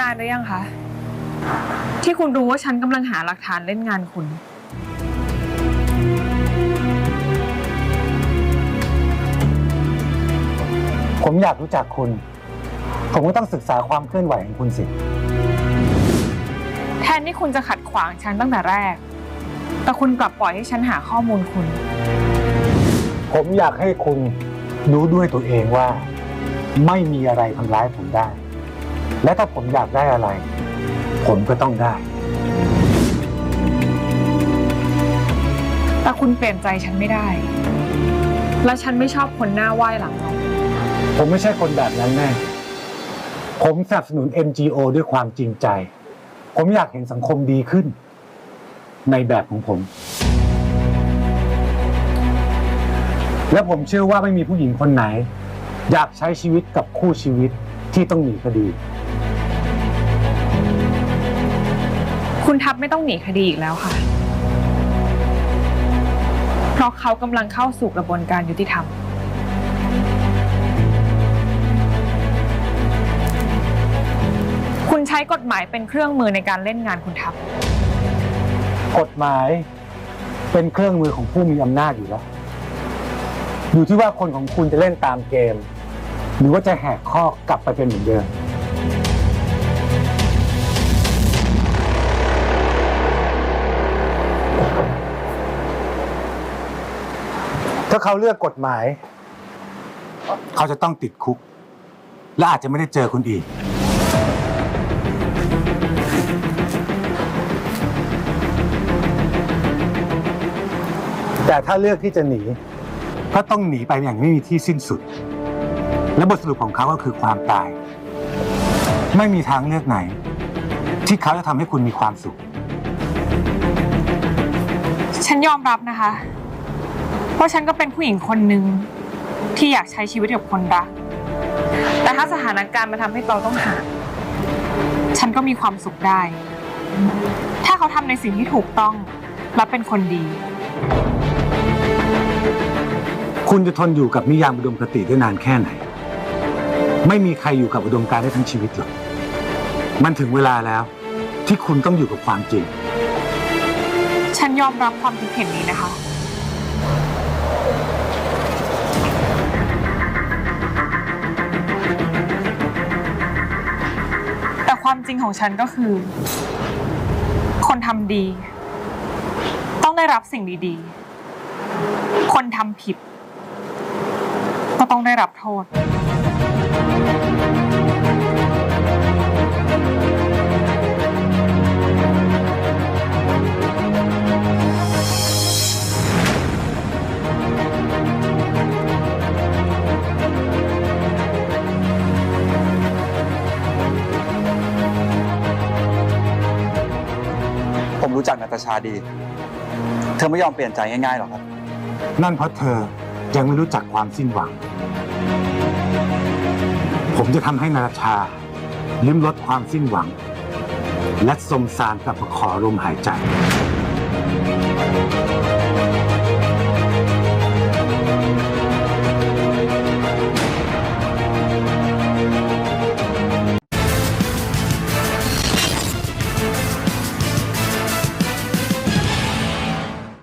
นานหรือยังคะ ที่คุณรู้ว่าฉันกำลังหาหลักฐานเล่นงานคุณ ผมอยากรู้จักคุณ ผมก็ต้องศึกษาความเคลื่อนไหวของคุณสิ แทนที่คุณจะขัดขวางฉันตั้งแต่แรก แต่คุณกลับปล่อยให้ฉันหาข้อมูลคุณ ผมอยากให้คุณรู้ด้วยตัวเองว่า ไม่มีอะไรทำร้ายผมได้ และถ้าผมอยากได้อะไร ผมก็ต้องได้ แต่คุณเปลี่ยนใจฉันไม่ได้ และฉันไม่ชอบคนหน้าไหว้หลังเราผมไม่ใช่คนแบบนั้นแน่ ผมสนับสนุน NGO ด้วยความจริงใจ ผมอยากเห็นสังคมดีขึ้น ในแบบของผม และผมเชื่อว่าไม่มีผู้หญิงคนไหน อยากใช้ชีวิตกับคู่ชีวิตที่ต้องหนีคดี คุณทัพไม่ต้องหนีคดีอีกแล้วค่ะ เพราะเขากำลังเข้าสู่กระบวนการยุติธรรม คุณใช้กฎหมายเป็นเครื่องมือในการเล่นงานคุณทัพ กฎหมายเป็นเครื่องมือของผู้มีอำนาจอยู่แล้ว อยู่ที่ว่าคนของคุณจะเล่นตามเกม หรือว่าจะแหกข้อกลับไปเป็นเหมือนเดิม ถ้าเขาเลือกกฎหมาย เขาจะต้องติดคุก และอาจจะไม่ได้เจอคุณอีก แต่ถ้าเลือกที่จะหนี ก็ต้องหนีไปอย่างไม่มีที่สิ้นสุด และบทสรุปของเขาก็คือความตาย ไม่มีทางเลือกไหน ที่เขาจะทำให้คุณมีความสุข ฉันยอมรับนะคะ ว่าฉันก็เป็นผู้หญิงคนหนึ่งที่อยากใช้ชีวิตกับคนรัก แต่ถ้าสถานการณ์มาทำให้เราต้องห่างฉันก็มีความสุขได้ ถ้าเขาทำในสิ่งที่ถูกต้องและเป็นคนดี คุณจะทนอยู่กับนิยามอุดมคติได้นานแค่ไหน ไม่มีใครอยู่กับอุดมการณ์ได้ทั้งชีวิตหรอก มันถึงเวลาแล้วที่คุณต้องอยู่กับความจริง ฉันยอมรับความคิดเห็นนี้นะคะ จริงของฉันก็คือ คนทำดี ต้องได้รับสิ่งดีๆ คนทำผิด ก็ต้องได้รับโทษ รู้จักนาตาชาดี เธอไม่ยอมเปลี่ยนใจง่ายๆหรอกครับ นั่นเพราะเธอยังไม่รู้จักความสิ้นหวัง ผมจะทำให้นาตาชาลิ้มรสความสิ้นหวัง และสมสารกับมาขอลมหายใจ